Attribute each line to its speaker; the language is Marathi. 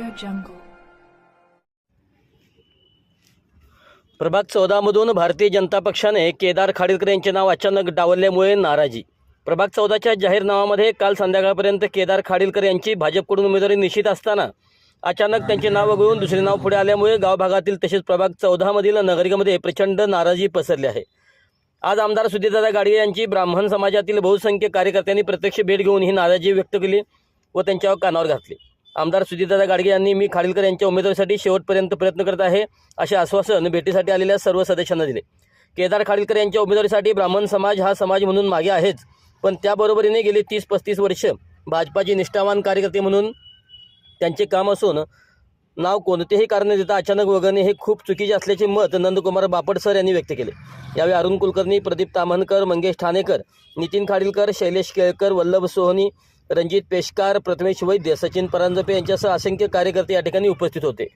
Speaker 1: jungle.
Speaker 2: प्रभाग चौदामधून भारतीय जनता पक्षाने केदार खाडीलकर यांचे नाव अचानक डावलल्यामुळे नाराजी. प्रभाग चौदाच्या जाहीरनामामध्ये काल संध्याकाळपर्यंत केदार खाडीलकर यांची भाजपकडून उमेदवारी निश्चित असताना अचानक त्यांचे नाव वगळून दुसरे नाव पुढे आल्यामुळे गावभागातील तसेच प्रभाग चौदामधील नागरिकांमध्ये प्रचंड नाराजी पसरली आहे. आज आमदार सुधीरदादा गाडगे यांची ब्राह्मण समाजातील बहुसंख्य कार्यकर्त्यांनी प्रत्यक्ष भेट घेऊन ही नाराजी व्यक्त केली व त्यांच्यावर कानावर घातली. आमदार सुधीरदादा गाडगे यांनी मी खाडीलकर यांच्या उमेदवारीसाठी शेवटपर्यंत प्रयत्न करत आहे असे आश्वासन भेटीसाठी आलेल्या सर्व सदस्यांना दिले. केदार खाडीलकर यांच्या उमेदवारीसाठी ब्राह्मण समाज हा समाज म्हणून मागे आहेच पण त्याबरोबरीने गेली तीस पस्तीस वर्ष भाजपाची निष्ठावान कार्यकर्ते म्हणून त्यांचे काम असून नाव कोणतेही कारण देता अचानक वगळणे हे खूप चुकीचे असल्याचे मत नंदकुमार बापट सर यांनी व्यक्त केले. यावेळी अरुण कुलकर्णी प्रदीप ताम्हणकर मंगेश ठाणेकर नितीन खाडीलकर शैलेश केळकर वल्लभ सोहनी रणजित पेशकार प्रथमेश वैद्य सचिन परांजपे यांच्यासह असंख्य कार्यकर्ते या ठिकाणी उपस्थित होते.